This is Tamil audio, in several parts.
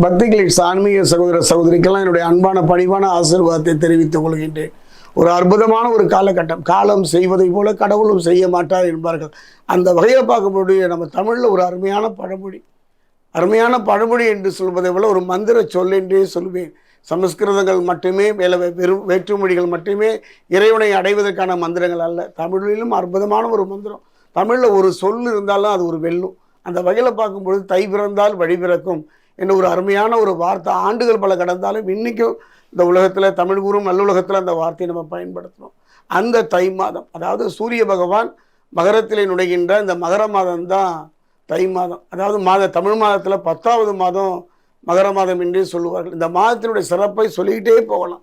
பக்திகளின் ஆன்மீக சகோதர சகோதரிக்கெல்லாம் என்னுடைய அன்பான பணிவான ஆசீர்வாதத்தை தெரிவித்துக் கொள்கின்றேன். ஒரு அற்புதமான ஒரு காலகட்டம். காலம் செய்வதை போல கடவுளும் செய்ய மாட்டார் என்பார்கள். அந்த வகையில் பார்க்கக்கூடிய நம்ம தமிழில் ஒரு அருமையான பழமொழி. அருமையான பழமொழி என்று சொல்வதை போல ஒரு மந்திர சொல் என்றே சொல்வேன். சமஸ்கிருதங்கள் மட்டுமே வேலை வெறும் வேற்றுமொழிகள் மட்டுமே இறைவனை அடைவதற்கான மந்திரங்கள் அல்ல. தமிழிலும் அற்புதமான ஒரு மந்திரம். தமிழில் ஒரு சொல் இருந்தாலும் அது ஒரு வெல்லும். அந்த வகையில் பார்க்கும்பொழுது தை பிறந்தால் வழி பிறக்கும். என்ன ஒரு அருமையான ஒரு வார்த்தை. ஆண்டுகள் பல கடந்தாலும் இன்றைக்கும் இந்த உலகத்தில் தமிழ் கூறும் நல்லுலகத்தில் அந்த வார்த்தையை நம்ம பயன்படுத்துகிறோம் அந்த தை மாதம் அதாவது சூரிய பகவான் மகரத்திலே நுழைகின்ற இந்த மகர மாதம் தான் தை மாதம். அதாவது மாத தமிழ் மாதத்தில் பத்தாவது மாதம் மகர மாதம் என்றே சொல்லுவார்கள். இந்த மாதத்தினுடைய சிறப்பை சொல்லிக்கிட்டே போகலாம்.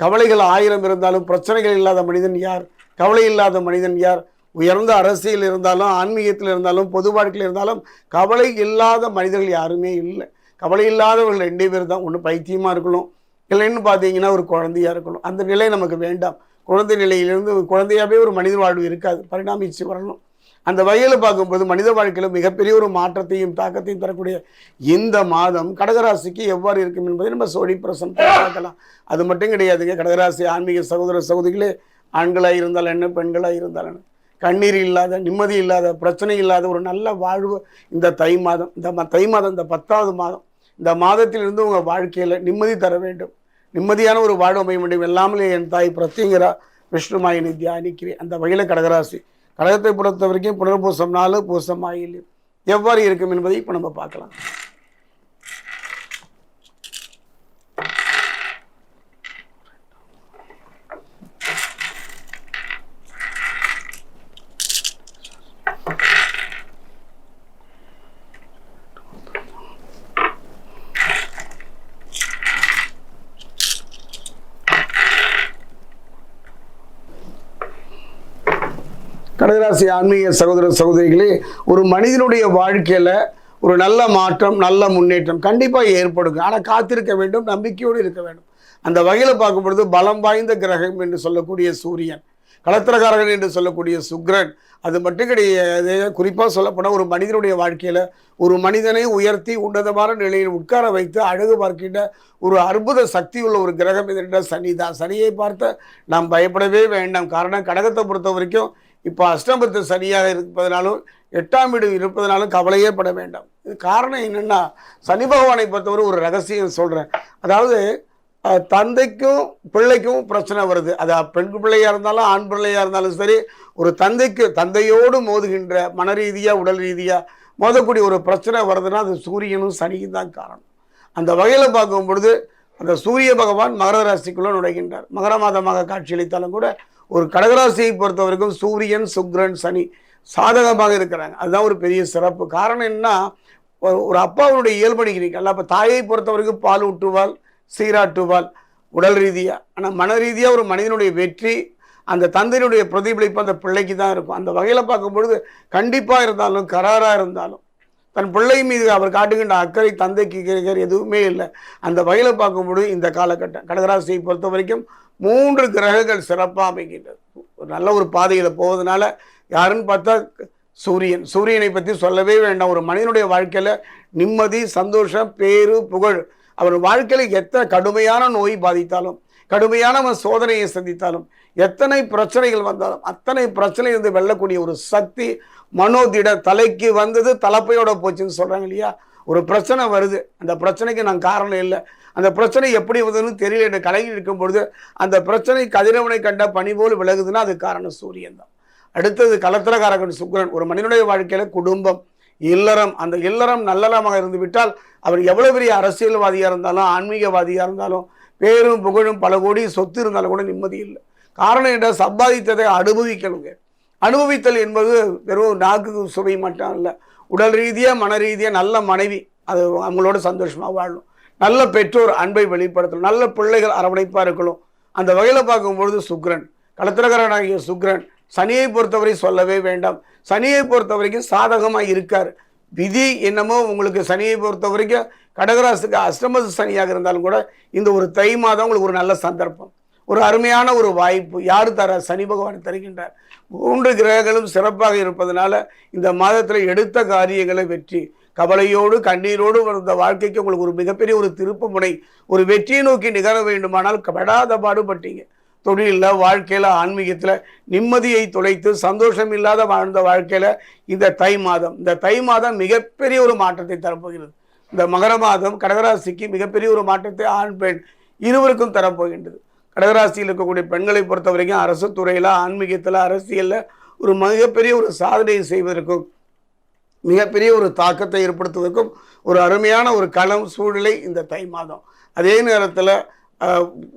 கவலைகள் ஆயிரம் இருந்தாலும் பிரச்சனைகள் இல்லாத மனிதன் யார்? கவலை இல்லாத மனிதன் யார்? உயர்ந்த அரசியல் இருந்தாலும் ஆன்மீகத்தில் இருந்தாலும் பொது வாழ்க்கையில் இருந்தாலும் கவலை இல்லாத மனிதர்கள் யாருமே இல்லை. கவலை இல்லாதவர்கள் ரெண்டே பேர் தான். ஒன்று பைத்தியமாக இருக்கணும். இல்லைன்னு பார்த்தீங்கன்னா ஒரு குழந்தையாக இருக்கணும். அந்த நிலை நமக்கு வேண்டாம். குழந்தை நிலையிலிருந்து ஒரு குழந்தையாகவே ஒரு மனித வாழ்வு இருக்காது. பரிணாமிச்சு வரணும். அந்த வகையில் பார்க்கும்போது மனித வாழ்க்கையில் மிகப்பெரிய ஒரு மாற்றத்தையும் தாக்கத்தையும் தரக்கூடிய இந்த மாதம் கடகராசிக்கு எவ்வாறு இருக்கும் என்பதை நம்ம சோழி பிரசன் பார்க்கலாம். அது மட்டும் கிடையாதுங்க. கடகராசி ஆன்மீக சகோதர சகோதரிகளே ஆண்களாக இருந்தால் என்ன பெண்களாக இருந்தால் என்ன? கண்ணீர் இல்லாத நிம்மதி இல்லாத பிரச்சனை இல்லாத ஒரு நல்ல வாழ்வு இந்த தை மாதம். இந்த தை மாதம் இந்த பத்தாவது மாதம். இந்த மாதத்திலிருந்து உங்கள் வாழ்க்கையில் நிம்மதி தர வேண்டும். நிம்மதியான ஒரு வாழ்வு அமைய வேண்டும். எல்லாமலே என் தாய் பிரத்யங்கரா விஷ்ணுமாயினை தியானிக்கிறேன். அந்த வகையில் கடகராசி. கடகத்தை பொறுத்த வரைக்கும் புனர்பூசம் நாலு பூசம் ஆயில். எவ்வாறு இருக்கும் என்பதை இப்போ நம்ம பார்க்கலாம். கடகராசி ஆன்மீக சகோதர சகோதரிகளே ஒரு மனிதனுடைய வாழ்க்கையில் ஒரு நல்ல மாற்றம் நல்ல முன்னேற்றம் கண்டிப்பாக ஏற்படுங்க. ஆனால் காத்திருக்க வேண்டும் நம்பிக்கையோடு இருக்க வேண்டும். அந்த வகையில் பார்க்கும் பொழுது பலம் வாய்ந்த கிரகம் என்று சொல்லக்கூடிய சூரியன் களத்திரகாரகன் என்று சொல்லக்கூடிய சுக்ரன். அது மட்டும் கிடையாது. குறிப்பாக சொல்லப்போனால் ஒரு மனிதனுடைய வாழ்க்கையில் ஒரு மனிதனை உயர்த்தி உன்னதமான நிலையில் உட்கார வைத்து அழகு பார்க்கின்ற ஒரு அற்புத சக்தி உள்ள ஒரு கிரகம் என்ற சனி தான். சனியை பார்த்த நாம் பயப்படவே வேண்டாம். காரணம் கடகத்தை பொறுத்த வரைக்கும் இப்போ அஷ்டமத்து சனியாக இருப்பதனாலும் எட்டாம் வீடு இருப்பதனாலும் கவலையே பட வேண்டாம். இது காரணம் என்னென்னா சனி பகவானை பொறுத்தவரை ஒரு ரகசியம் சொல்கிறேன் அதாவது தந்தைக்கும் பிள்ளைக்கும் பிரச்சனை வருது. அது பெண் பிள்ளையாக இருந்தாலும் ஆண் பிள்ளையாக இருந்தாலும் சரி ஒரு தந்தைக்கு தந்தையோடு மோதுகின்ற மன ரீதியாக உடல் ரீதியாக மோதக்கூடிய ஒரு பிரச்சனை வருதுன்னா அது சூரியனும் சனியும் தான் காரணம். அந்த வகையில் பார்க்கும் பொழுது அந்த சூரிய பகவான் மகர ராசிக்குள்ளே நுழைகின்றார். மகர மாதமாக காட்சியளித்தாலும் கூட ஒரு கடகராசியை பொறுத்த வரைக்கும் சூரியன் சுக்கிரன் சனி சாதகமாக இருக்கிறாங்க. அதுதான் ஒரு பெரிய சிறப்பு. காரணம் என்ன? ஒரு- அப்பாவுடைய இயல்பு நிற்கிறீங்க அப்போ தாயை பொறுத்த வரைக்கும் பால் ஊட்டுவாள் சீராட்டுவாள் உடல் ரீதியாக ஆனால் மன ரீதியாக ஒரு மனிதனுடைய வெற்றி அந்த தந்தையினுடைய பிரதிபலிப்பு அந்த பிள்ளைக்கு தான் இருக்கும். அந்த வகையில் பார்க்கும்பொழுது கண்டிப்பாக இருந்தாலும் கராராக இருந்தாலும் தன் பிள்ளை மீது அவர் காட்டுகின்ற அக்கறை தந்தைக்கு கேட்கிற எதுவுமே இல்லை. அந்த வகையில் பார்க்கும்போது இந்த காலகட்டம் கடகராசியை பொறுத்த வரைக்கும் மூன்று கிரகங்கள் சிறப்பாக அமைகின்றது. ஒரு நல்ல ஒரு பாதையில் போவதனால யாருன்னு பார்த்தா சூரியன். சூரியனை பற்றி சொல்லவே வேண்டாம். ஒரு மனிதனுடைய வாழ்க்கையில் நிம்மதி சந்தோஷம் பேரு புகழ். அவர் வாழ்க்கையில் எத்தனை கடுமையான நோய் பாதித்தாலும் கடுமையான அவன் சோதனையை சந்தித்தாலும் எத்தனை பிரச்சனைகள் வந்தாலும் அத்தனை பிரச்சனையிலிருந்து வெல்லக்கூடிய ஒரு சக்தி மனோதிட தலைக்கு வந்தது தலைப்பையோட போச்சுன்னு சொல்கிறாங்க இல்லையா? ஒரு பிரச்சனை வருது. அந்த பிரச்சனைக்கு நான் காரணம் இல்லை. அந்த பிரச்சனை எப்படி வந்ததுன்னு தெரியல. என்று கலங்கி இருக்கும் பொழுது அந்த பிரச்சனை கதிரவனை கண்ட பனி போல் விலகுதுன்னா அது காரணம் சூரியன் தான். அடுத்தது கலத்திரகாரகன் சுக்கிரன் ஒரு மனிதனுடைய வாழ்க்கையில் குடும்பம் இல்லறம் அந்த இல்லறம் நல்லறமாக இருந்து விட்டால் அவர் எவ்வளவு பெரிய அரசியல்வாதியாக இருந்தாலும் ஆன்மீகவாதியாக இருந்தாலும் பேரும் புகழும் பல கோடி சொத்து இருந்தாலும் கூட நிம்மதி இல்லை. காரணம் என்ன? சம்பாதித்ததை அனுபவிக்கணுங்க. அனுபவித்தல் என்பது வெறும் நாக்கு சுவை மட்டும் இல்லை உடல் ரீதியாக மன ரீதியாக நல்ல மனைவி. அது அவங்களோட சந்தோஷமாக வாழணும் நல்ல பெற்றோர் அன்பை வெளிப்படுத்தணும். நல்ல பிள்ளைகள் அரவணைப்பாக இருக்கணும். அந்த வகையில் பார்க்கும்பொழுது சுக்ரன் களத்திரகரனாகிய சுக்ரன் சனியை பொறுத்தவரை சொல்லவே வேண்டாம். சனியை பொறுத்த வரைக்கும் சாதகமாக இருக்கார். விதி என்னமோ உங்களுக்கு சனியை பொறுத்த வரைக்கும் கடகராசுக்கு அஷ்டமது சனியாக இருந்தாலும் கூட இந்த ஒரு தை மாதம் உங்களுக்கு ஒரு நல்ல சந்தர்ப்பம். ஒரு அருமையான ஒரு வாய்ப்பு. யார் தர? சனி பகவான் தருகின்றார். மூன்று கிரகங்களும் சிறப்பாக இருப்பதனால இந்த மாதத்தில் எடுத்த காரியங்களை வெற்றி. கவலையோடு கண்ணீரோடு வந்த வாழ்க்கைக்கு உங்களுக்கு ஒரு மிகப்பெரிய ஒரு திருப்பு முனை ஒரு வெற்றியை நோக்கி நிகழ வேண்டுமானால் படாத பாடுபட்டீங்க. தொழிலில் வாழ்க்கையில் ஆன்மீகத்தில் நிம்மதியை தொலைத்து சந்தோஷம் இல்லாத வாழ்ந்த வாழ்க்கையில் இந்த தை மாதம். இந்த தை மாதம் மிகப்பெரிய ஒரு மாற்றத்தை தரப்போகிறது. இந்த மகர மாதம் கடகராசிக்கு மிகப்பெரிய ஒரு மாற்றத்தை ஆண் பெண் இருவருக்கும் தரப்போகின்றது. கடகராசியில் இருக்கக்கூடிய பெண்களை பொறுத்த வரைக்கும் அரசு துறையில் ஆன்மீகத்தில் அரசியலில் ஒரு மிகப்பெரிய ஒரு சாதனையை செய்வதற்கும் மிகப்பெரிய ஒரு தாக்கத்தை ஏற்படுத்துவதற்கும் ஒரு அருமையான ஒரு களம் சூழ்நிலை இந்த தை மாதம். அதே நேரத்தில்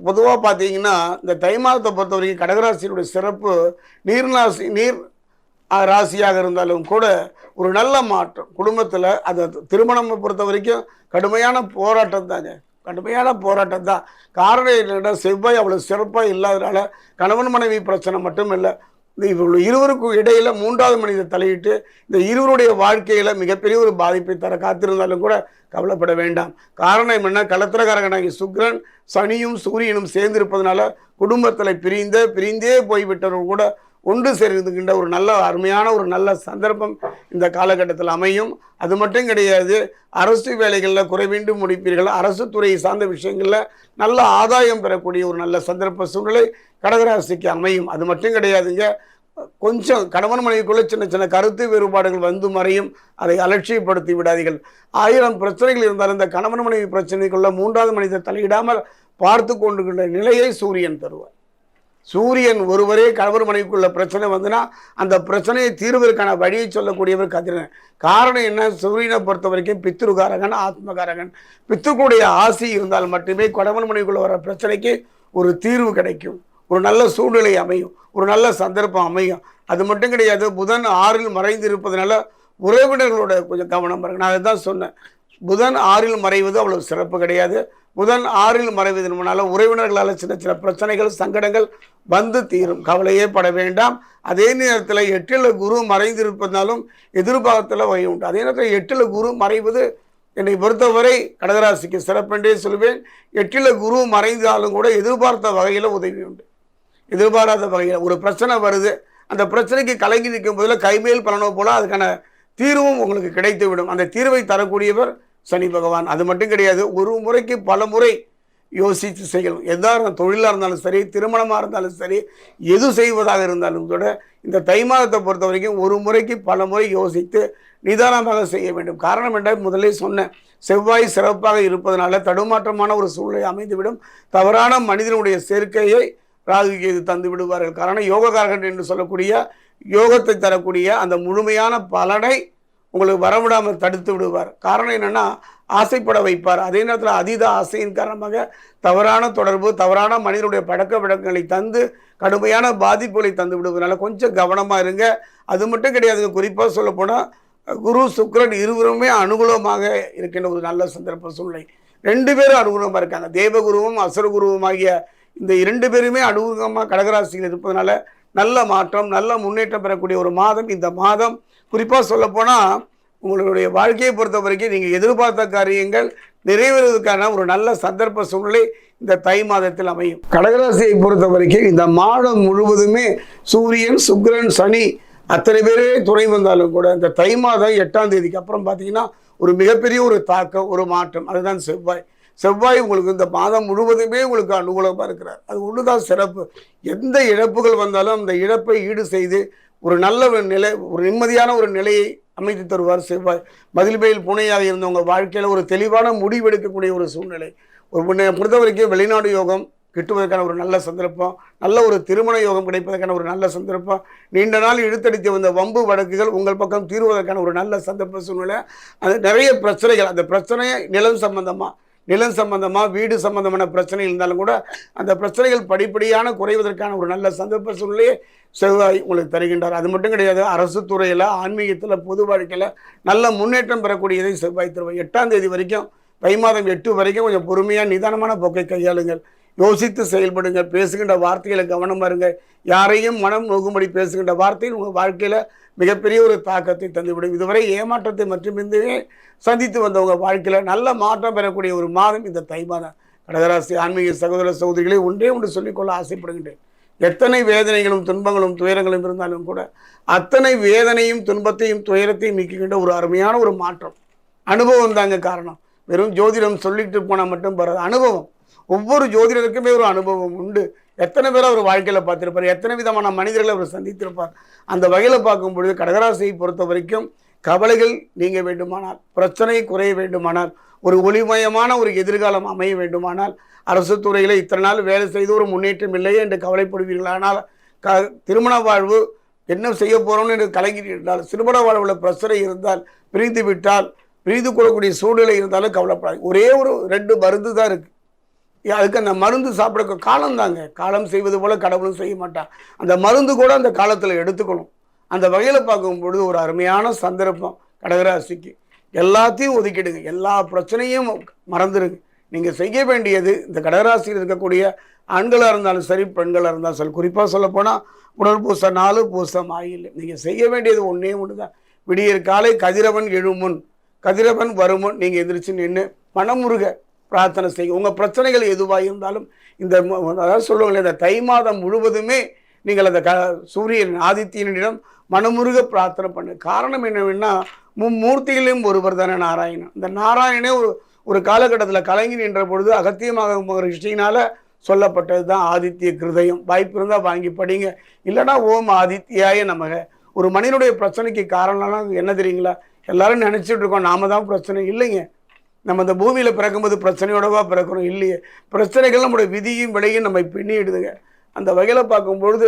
பொதுவாக பார்த்தீங்கன்னா இந்த தை மாதத்தை பொறுத்த வரைக்கும் கடகராசியினுடைய சிறப்பு நீர்நாசி நீர் ராசியாக இருந்தாலும் கூட ஒரு நல்ல மாற்றம். குடும்பத்தில் அதை திருமணம் பொறுத்த வரைக்கும் கடுமையான போராட்டம் தாங்க. கடுமையான போராட்டம் தான். காரணம் என்னென்னா செவ்வாய் அவ்வளோ சிறப்பாக இல்லாதனால கணவன் மனைவி பிரச்சனை மட்டும் இல்லை. இவர்கள் இருவருக்கும் இடையில் மூன்றாவது மனித தலையிட்டு இந்த இருவருடைய வாழ்க்கையில் மிகப்பெரிய ஒரு பாதிப்பை தர காத்திருந்தாலும் கூட கவலைப்பட வேண்டாம். காரணம் என்ன கலத்திரகாரகனாகி சுக்கிரன் சனியும் சூரியனும் சேர்ந்திருப்பதனால குடும்பத்தில் பிரிந்த பிரிந்தே போய்விட்டவர்கள் கூட ஒன்று சேர்ந்துகின்ற ஒரு நல்ல அருமையான ஒரு நல்ல சந்தர்ப்பம் இந்த காலகட்டத்தில் அமையும். அது மட்டும் கிடையாது அரசு வேலைகளில் குறைவின்றி முடிப்பீர்கள். அரசு துறையை சார்ந்த விஷயங்களில் நல்ல ஆதாயம் பெறக்கூடிய ஒரு நல்ல சந்தர்ப்ப சூழ்நிலை கடகராசிக்கு அமையும். அது மட்டும் கிடையாதுங்க கொஞ்சம் கணவன் மனைவிக்குள்ளே சின்ன சின்ன கருத்து வேறுபாடுகள் வந்து மறையும். அதை அலட்சியப்படுத்தி விடாதீர்கள். ஆயிரம் பிரச்சனைகள் இருந்தாலும் இந்த கணவன் மனைவி பிரச்சனைக்குள்ள மூன்றாவது மனிதர் தலையிடாமல் பார்த்து கொண்டுகின்ற நிலையை சூரியன் தருவார். சூரியன் ஒருவரே கணவர் மனைவிக்குள்ள பிரச்சனை வந்துன்னா அந்த பிரச்சனையை தீர்வதற்கான வழியை சொல்லக்கூடியவர் கதிரன். காரணம் என்ன? சூரியனை பொறுத்த வரைக்கும் பித்ருகாரகன் ஆத்மகாரகன். பித்துக்குடைய ஆசி இருந்தால் மட்டுமே கணவன் மனைவிக்குள்ள வர பிரச்சனைக்கு ஒரு தீர்வு கிடைக்கும். ஒரு நல்ல சூழ்நிலை அமையும். ஒரு நல்ல சந்தர்ப்பம் அமையும். அது மட்டும் கிடையாது புதன் ஆறில் மறைந்து இருப்பதனால உறவினர்களோட கொஞ்சம் கவனம் நான் அதை அதுதான் சொன்னேன். புதன் ஆறில் மறைவது அவ்வளோ சிறப்பு கிடையாது. புதன் ஆறில் மறைவதன் முன்னால் உறவினர்களால் சின்ன சின்ன பிரச்சனைகள் சங்கடங்கள் வந்து தீரும். கவலையே பட வேண்டாம். அதே நேரத்தில் எட்டில் குரு மறைந்திருப்பதாலும் எதிர்பார்த்தில் வகை உண்டு. அதே நேரத்தில் எட்டில் குரு மறைவது என்னை பொறுத்தவரை கடகராசிக்கு சிறப்பென்றே சொல்வேன். எட்டில் குரு மறைந்தாலும் கூட எதிர்பார்த்த வகையில் உதவி உண்டு. எதிர்பாராத வகையில் ஒரு பிரச்சனை வருது. அந்த பிரச்சனைக்கு கலங்கி நிற்கும் போதில் கைமேல் பலனோ போல அதுக்கான தீர்வும் உங்களுக்கு கிடைத்து விடும் அந்த தீர்வை தரக்கூடியவர் சனி பகவான். அது மட்டும் கிடையாது ஒரு முறைக்கு பல முறை யோசித்து செய்யணும். எதாக இருந்தாலும் தொழிலாக இருந்தாலும் சரி திருமணமாக இருந்தாலும் சரி எது செய்வதாக இருந்தாலும் கூட இந்த தை மாதத்தை பொறுத்த வரைக்கும் ஒரு முறைக்கு பல முறை யோசித்து நிதானமாக செய்ய வேண்டும். காரணம் என்ன முதலே சொன்னேன். செவ்வாய் சிறப்பாக இருப்பதனால தடுமாற்றமான ஒரு சூழ்நிலை அமைந்துவிடும். தவறான மனிதனுடைய சேர்க்கையை ராகு கேது தந்து விடுவார்கள். காரணம் யோகக்காரகன் என்று சொல்லக்கூடிய யோகத்தை தரக்கூடிய அந்த முழுமையான பலனை உங்களுக்கு வரவிடாமல் தடுத்து விடுவார். காரணம் என்னென்னா ஆசைப்பட வைப்பார். அதே நேரத்தில் அதீத ஆசையின் காரணமாக தவறான தொடர்பு தவறான மனிதனுடைய பழக்க வழக்கங்களை தந்து கடுமையான பாதிப்புகளை தந்து விடுவதனால கொஞ்சம் கவனமாக இருங்க. அது மட்டும் கிடையாதுங்க குறிப்பாக சொல்லப்போனால் குரு சுக்ரன் இருவருமே அனுகூலமாக இருக்கின்ற ஒரு நல்ல சந்தர்ப்ப சூழ்நிலை. ரெண்டு பேரும் அனுகூலமாக இருக்காங்க. தேவகுருவும் அசுரகுருவும் ஆகிய இந்த இரண்டு பேருமே அனுகூலமாக கடகராசியில் இருப்பதனால நல்ல மாற்றம் நல்ல முன்னேற்றம் பெறக்கூடிய ஒரு மாதம். இந்த மாதம் குறிப்பாக சொல்லப்போனால் உங்களுடைய வாழ்க்கையை பொறுத்த வரைக்கும் நீங்கள் எதிர்பார்த்த காரியங்கள் நிறைவேறுவதற்கான ஒரு நல்ல சந்தர்ப்ப சூழ்நிலை இந்த தை மாதத்தில் அமையும். கடகராசியை பொறுத்த வரைக்கும் இந்த மாதம் முழுவதுமே சூரியன் சுக்கிரன் சனி அத்தனை பேரே துணை வந்தாலும் கூட இந்த தை மாதம் எட்டாம் தேதிக்கு அப்புறம் பார்த்தீங்கன்னா ஒரு மிகப்பெரிய ஒரு தாக்கம் ஒரு மாற்றம். அதுதான் செவ்வாய். செவ்வாய் உங்களுக்கு இந்த மாதம் முழுவதுமே உங்களுக்கு அனுகூலமாக இருக்கிறார். அது ஒன்று தான் சிறப்பு. எந்த இழப்புகள் வந்தாலும் அந்த இழப்பை ஈடு செய்து ஒரு நல்ல ஒரு நிலை ஒரு நிம்மதியான ஒரு நிலையை அமைத்து தருவார் செவ்வாய். மதில்பையில் புனையாக இருந்தவங்க வாழ்க்கையில் ஒரு தெளிவான முடிவெடுக்கக்கூடிய ஒரு சூழ்நிலை. ஒரு முன்ன பொறுத்த வரைக்கும் வெளிநாடு யோகம் கிட்டுவதற்கான ஒரு நல்ல சந்தர்ப்பம் நல்ல ஒரு திருமண யோகம் கிடைப்பதற்கான ஒரு நல்ல சந்தர்ப்பம் நீண்ட நாள் இழுத்தடித்து வந்த வம்பு வழக்குகள் உங்கள் பக்கம் தீர்வதற்கான ஒரு நல்ல சந்தர்ப்ப சூழ்நிலை. அது நிறைய பிரச்சனைகள் அந்த பிரச்சனையை நிலம் சம்பந்தமாக நிலம் சம்பந்தமாக வீடு சம்பந்தமான பிரச்சனை இருந்தாலும் கூட அந்த பிரச்சனைகள் படிப்படியான குறைவதற்கான ஒரு நல்ல சந்தர்ப்ப சூழ்நிலையை செவ்வாய் உங்களுக்கு தருகின்றார். அது மட்டும் கிடையாது அரசு துறையில் ஆன்மீகத்தில் பொது வாழ்க்கையில் நல்ல முன்னேற்றம் பெறக்கூடியதை செவ்வாய் தருவார். எட்டாம் தேதி வரைக்கும் தை மாதம் எட்டு வரைக்கும் கொஞ்சம் பொறுமையாக நிதானமான போக்கை கையாளுங்கள். யோசித்து செயல்படுங்க பேசுகின்ற வார்த்தைகளை கவனமாக இருங்க யாரையும் மனம் நோக்கும்படி பேசுகின்ற வார்த்தையில் உங்கள் வாழ்க்கையில் மிகப்பெரிய ஒரு தாக்கத்தை தந்துவிடும். இதுவரை ஏமாற்றத்தை மட்டுமின்றி சந்தித்து வந்தவங்க வாழ்க்கையில் நல்ல மாற்றம் பெறக்கூடிய ஒரு மாதம் இந்த தை மாதம். கடகராசி ஆன்மீக சகோதர சகோதரிகளை ஒன்றே ஒன்று சொல்லிக்கொள்ள ஆசைப்படுகின்றேன். எத்தனை வேதனைகளும் துன்பங்களும் துயரங்களும் இருந்தாலும் கூட அத்தனை வேதனையும் துன்பத்தையும் துயரத்தையும் நீக்குகின்ற ஒரு அருமையான ஒரு மாற்றம். அனுபவம் தாங்க காரணம். வெறும் ஜோதிடம் சொல்லிட்டு போனால் மட்டும் வராது அனுபவம். ஒவ்வொரு ஜோதிடருக்குமே ஒரு அனுபவம் உண்டு. எத்தனை பேர் அவர் வாழ்க்கையில் பார்த்துருப்பார்? எத்தனை விதமான மனிதர்களை அவர் சந்தித்திருப்பார்? அந்த வகையில் பார்க்கும் பொழுது கடகராசியை பொறுத்த வரைக்கும் கவலைகள் நீங்க வேண்டுமானால் பிரச்சனை குறைய வேண்டுமானால் ஒரு ஒளிமயமான ஒரு எதிர்காலம் அமைய வேண்டுமானால் அரசு துறையில் இத்தனை நாள் வேலை செய்து ஒரு முன்னேற்றம் இல்லையே என்று கவலைப்படுவீர்களானால் க திருமண வாழ்வு என்ன செய்ய போகிறோம்னு என்று கலங்கிட்டால் திருமண வாழ்வில் பிரச்சனை இருந்தால் பிரிந்து விட்டால் பிரிந்து கொள்ளக்கூடிய சூழ்நிலை இருந்தாலும் கவலைப்படாது ஒரே ஒரு ரெண்டு மருந்து தான் இருக்குது அதுக்கு அந்த மருந்து சாப்பிட காலம் தாங்க. காலம் செய்வது போல கடவுளும் செய்ய மாட்டான் அந்த மருந்து கூட அந்த காலத்தில் எடுத்துக்கணும். அந்த வகையில் பார்க்கும் பொழுது ஒரு அருமையான சந்தர்ப்பம் கடகராசிக்கு. எல்லாத்தையும் ஒதுக்கிடுங்க. எல்லா பிரச்சனையும் மறந்துடுங்க. நீங்கள் செய்ய வேண்டியது இந்த கடகராசியில் இருக்கக்கூடிய ஆண்களாக இருந்தாலும் சரி பெண்களாக இருந்தாலும் சரி. குறிப்பாக சொல்லப்போனால் உடல் பூச நாலு பூசம் ஆயில். நீங்கள் செய்ய வேண்டியது ஒன்றே ஒன்று தான் விடியற் காலை கதிரவன் எழுமுன். கதிரவன் வருமுன். நீங்கள் எந்திரிச்சு நின்று மனமுருக. பிரார்த்தனை செய்யுங்க. உங்கள் பிரச்சனைகள் எதுவாக இருந்தாலும் இந்த அதாவது சொல்லுவாங்களே இந்த தை மாதம் முழுவதுமே நீங்கள் அந்த க சூரியன் ஆதித்யனிடம் மனமுருக பிரார்த்தனை பண்ணு. காரணம் என்னவென்னா மும்மூர்த்திகளையும் ஒருவர் தானே நாராயணன். இந்த நாராயணனே ஒரு ஒரு காலகட்டத்தில் கலங்கி நின்ற பொழுது அகத்தியமாக மகரிஷியினால சொல்லப்பட்டது தான் ஆதித்ய கிருதயம். வாய்ப்பு இருந்தால் வாங்கி படிங்க. இல்லைன்னா ஓம் ஆதித்யாய நமக. ஒரு மனிதனுடைய பிரச்சனைக்கு காரணம்லாம் என்ன தெரியுங்களா? எல்லாரும் நினச்சிட்டு இருக்கோம். நாம தான் பிரச்சனை. இல்லைங்க. நம்ம இந்த பூமியில் பிறக்கும்போது பிரச்சனையோடவா பிறக்கிறோம் இல்லையே. பிரச்சனைகள் நம்முடைய விதியும் விலையும் நம்மை பின்னிடுதுங்க. அந்த வகையில் பார்க்கும்பொழுது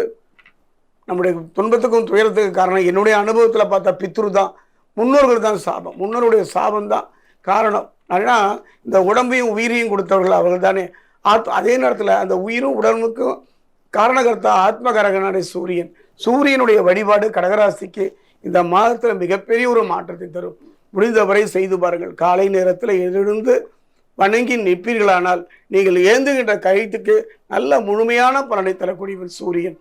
நம்முடைய துன்பத்துக்கும் துயரத்துக்கும் காரணம் என்னுடைய அனுபவத்தில் பார்த்தா பித்ரு தான் முன்னோர்கள் தான் சாபம். முன்னோருடைய சாபம் தான் காரணம். ஆனால் இந்த உடம்பையும் உயிரையும் கொடுத்தவர்கள் அவர்கள் தானே. ஆத் அதே நேரத்தில் அந்த உயிரும் உடம்புக்கும் காரணகர்த்தா ஆத்மகரகனான சூரியன். சூரியனுடைய வழிபாடு கடகராசிக்கு இந்த மாதத்தில் மிகப்பெரிய ஒரு மாற்றத்தை தரும். முடிந்தவரை செய்து பாருங்கள். காலை நேரத்தில் எழுந்து வணங்கி நிற்பீர்களானால் நீங்கள் ஏந்துகின்ற கயிற்றுக்கு நல்ல முழுமையான பலனை தரக்கூடியவன் சூரியன்.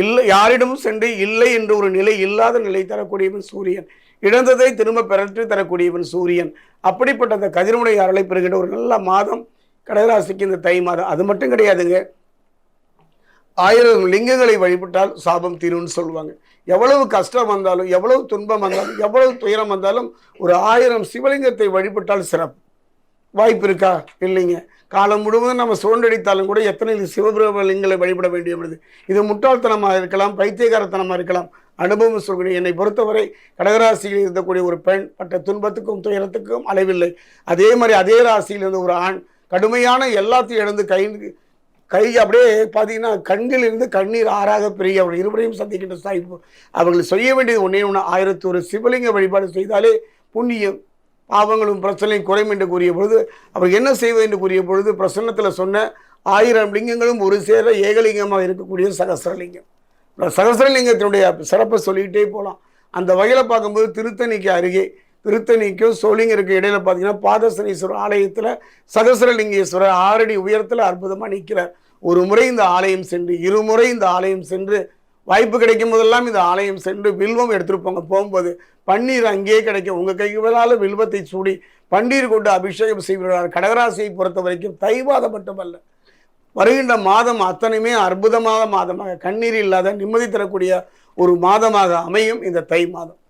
இல்லை யாரிடமும் சென்று இல்லை என்ற ஒரு நிலை இல்லாத நிலை தரக்கூடியவன் சூரியன். இழந்ததை திரும்ப பெற்று தரக்கூடியவன் சூரியன். அப்படிப்பட்ட அந்த கதிரமுடைய அருளை பெறுகின்ற ஒரு நல்ல மாதம் கடகராசிக்கு இந்த தை மாதம். அது மட்டும் கிடையாதுங்க. ஆயிரம் லிங்கங்களை வழிபட்டால் சாபம் தீரும்னு சொல்லுவாங்க. எவ்வளவு கஷ்டம் வந்தாலும் எவ்வளவு துன்பம் வந்தாலும் எவ்வளவு துயரம் வந்தாலும் ஒரு ஆயிரம் சிவலிங்கத்தை வழிபட்டால் சிறப்பு. வாய்ப்பு இருக்கா? இல்லைங்க. காலம் முழுவதும் நம்ம சுதந்திரித்தாலும் கூட எத்தனை சிவபிரமலிங்களை வழிபட வேண்டிய பொழுது இது முட்டாள்தனமாக இருக்கலாம் பைத்தியகாரத்தனமாக இருக்கலாம். அனுபவம் சொல்கிறேன். என்னை பொறுத்தவரை கடகராசியில் இருக்கக்கூடிய ஒரு பெண் பட்ட துன்பத்துக்கும் துயரத்துக்கும் அளவில்லை. அதே மாதிரி அதே ராசியில் இருந்த ஒரு ஆண் கடுமையான எல்லாத்தையும் இழந்து கை கை அப்படியே பார்த்தீங்கன்னா கண்கள் இருந்து கண்ணீர் ஆறாக பெரிய அவர்கள் இருவரையும் சந்திக்கின்ற சாய்ப்பு அவர்கள் செய்ய வேண்டியது ஒன்றே ஒன்று ஆயிரத்தி ஒரு சிவலிங்க வழிபாடு செய்தாலே புண்ணியம் பாவங்களும் பிரச்சனையும் குறையும் என்று கூறிய பொழுது அவர் என்ன செய்வது என்று கூறிய பொழுது பிரசன்னத்தில் சொன்ன ஆயிரம் லிங்கங்களும் ஒரு சேர ஏகலிங்கமாக இருக்கக்கூடிய சகசரலிங்கம். சகசரலிங்கத்தினுடைய சிறப்பை சொல்லிக்கிட்டே போகலாம் அந்த வகையில் பார்க்கும்போது திருத்தணிக்கு அருகே திருத்தணிக்கும் சோழிங்கருக்கு இடையில் பார்த்தீங்கன்னா பாதசனீஸ்வரர் ஆலயத்தில் சகசரலிங்கேஸ்வரர் ஆறடி உயரத்தில் அற்புதமாக நிற்கிறார் ஒரு முறை இந்த ஆலயம் சென்று இருமுறை இந்த ஆலயம் சென்று வாய்ப்பு கிடைக்கும் போதெல்லாம் இந்த ஆலயம் சென்று வில்வம் எடுத்துகிட்டு போங்க. போகும்போது பன்னீர் அங்கேயே கிடைக்கும். உங்கள் கைகளால் வில்வத்தை சூடி பன்னீர் கொண்டு அபிஷேகம் செய்கிறார் கடகராசியை பொறுத்த வரைக்கும் தை மாதம் மட்டுமல்ல. வருகின்ற மாதம் அத்தனையுமே அற்புதமான மாதமாக கண்ணீர் இல்லாத நிம்மதி தரக்கூடிய ஒரு மாதமாக அமையும் இந்த தை மாதம்.